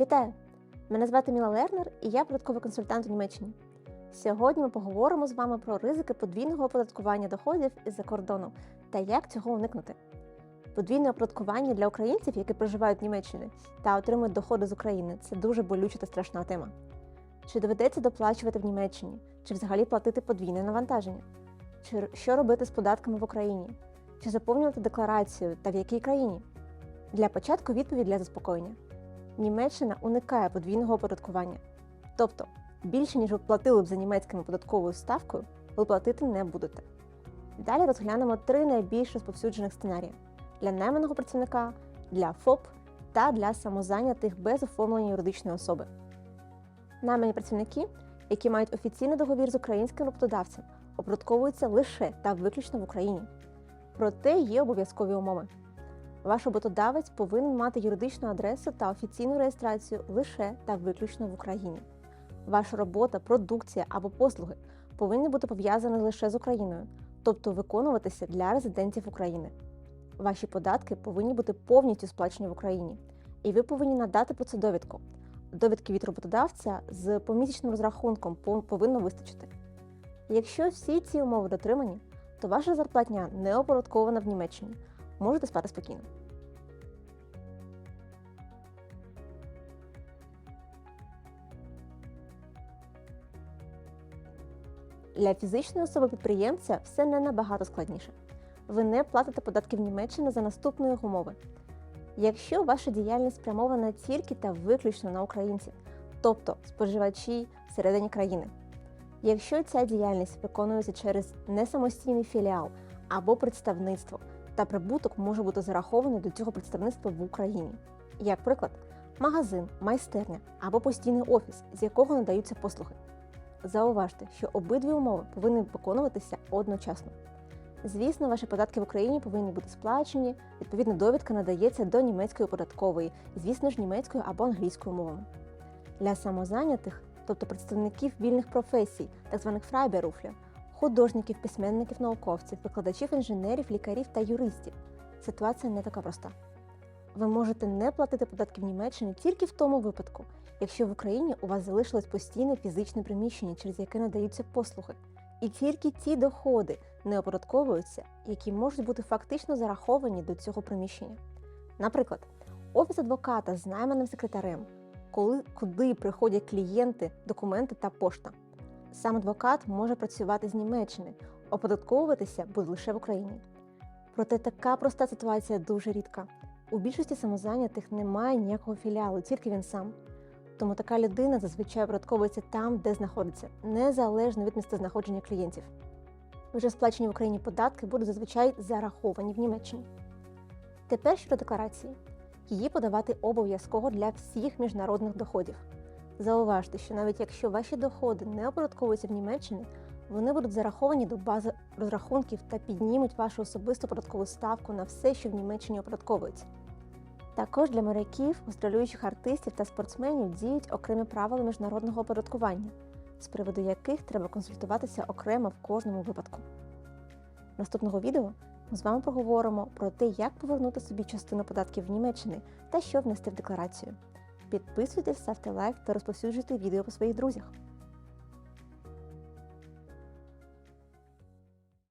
Вітаю! Мене звати Міла Лернер і я податковий консультант у Німеччині. Сьогодні ми поговоримо з вами про ризики подвійного оподаткування доходів із-за кордону та як цього уникнути. Подвійне оподаткування для українців, які проживають в Німеччині та отримують доходи з України, це дуже болюча та страшна тема. Чи доведеться доплачувати в Німеччині, чи взагалі платити подвійне навантаження? Чи що робити з податками в Україні? Чи заповнювати декларацію та в якій країні? Для початку відповідь для заспокоєння. Німеччина уникає подвійного оподаткування. Тобто, більше ніж ви платили б за німецькою податковою ставкою, ви платити не будете. Далі розглянемо три найбільш розповсюджених сценарії: для найманого працівника, для ФОП та для самозайнятих без оформлення юридичної особи. Наймані працівники, які мають офіційний договір з українським роботодавцем, оподатковуються лише та виключно в Україні. Проте є обов'язкові умови. Ваш роботодавець повинен мати юридичну адресу та офіційну реєстрацію лише та виключно в Україні. Ваша робота, продукція або послуги повинні бути пов'язані лише з Україною, тобто виконуватися для резидентів України. Ваші податки повинні бути повністю сплачені в Україні, і ви повинні надати про це довідку. Довідки від роботодавця з помісячним розрахунком повинно вистачити. Якщо всі ці умови дотримані, то ваша зарплатня не оподаткована в Німеччині. Можете спати спокійно. Для фізичної особи підприємця все не набагато складніше. Ви не платите податки в Німеччині за наступної умови. Якщо ваша діяльність спрямована тільки та виключно на українців, тобто споживачі всередині країни. Якщо ця діяльність виконується через несамостійний філіал або представництво, та прибуток може бути зарахований до цього представництва в Україні. Як приклад, магазин, майстерня або постійний офіс, з якого надаються послуги. Зауважте, що обидві умови повинні виконуватися одночасно. Звісно, ваші податки в Україні повинні бути сплачені, відповідна довідка надається до німецької податкової, звісно ж, німецькою або англійською мовами. Для самозайнятих, тобто представників вільних професій, так званих фрайберуфлів, художників, письменників, науковців, викладачів, інженерів, лікарів та юристів. Ситуація не така проста. Ви можете не платити податки в Німеччині тільки в тому випадку, якщо в Україні у вас залишилось постійне фізичне приміщення, через яке надаються послуги. І тільки ті доходи не оподатковуються, які можуть бути фактично зараховані до цього приміщення. Наприклад, офіс адвоката з найманим секретарем, коли куди приходять клієнти, документи та пошта. Сам адвокат може працювати з Німеччини, оподатковуватися буде лише в Україні. Проте така проста ситуація дуже рідка. У більшості самозайнятих немає ніякого філіалу, тільки він сам. Тому така людина зазвичай оподатковується там, де знаходиться, незалежно від місцезнаходження клієнтів. Вже сплачені в Україні податки будуть зазвичай зараховані в Німеччині. Тепер щодо декларації. Її подавати обов'язково для всіх міжнародних доходів. Зауважте, що навіть якщо ваші доходи не оподатковуються в Німеччині, вони будуть зараховані до бази розрахунків та піднімуть вашу особисту податкову ставку на все, що в Німеччині оподатковується. Також для моряків, гастролюючих артистів та спортсменів діють окремі правила міжнародного оподаткування, з приводу яких треба консультуватися окремо в кожному випадку. Наступного відео ми з вами поговоримо про те, як повернути собі частину податків в Німеччини та що внести в декларацію. Підписуйтесь, ставте лайк та розповсюджуйте відео по своїх друзях.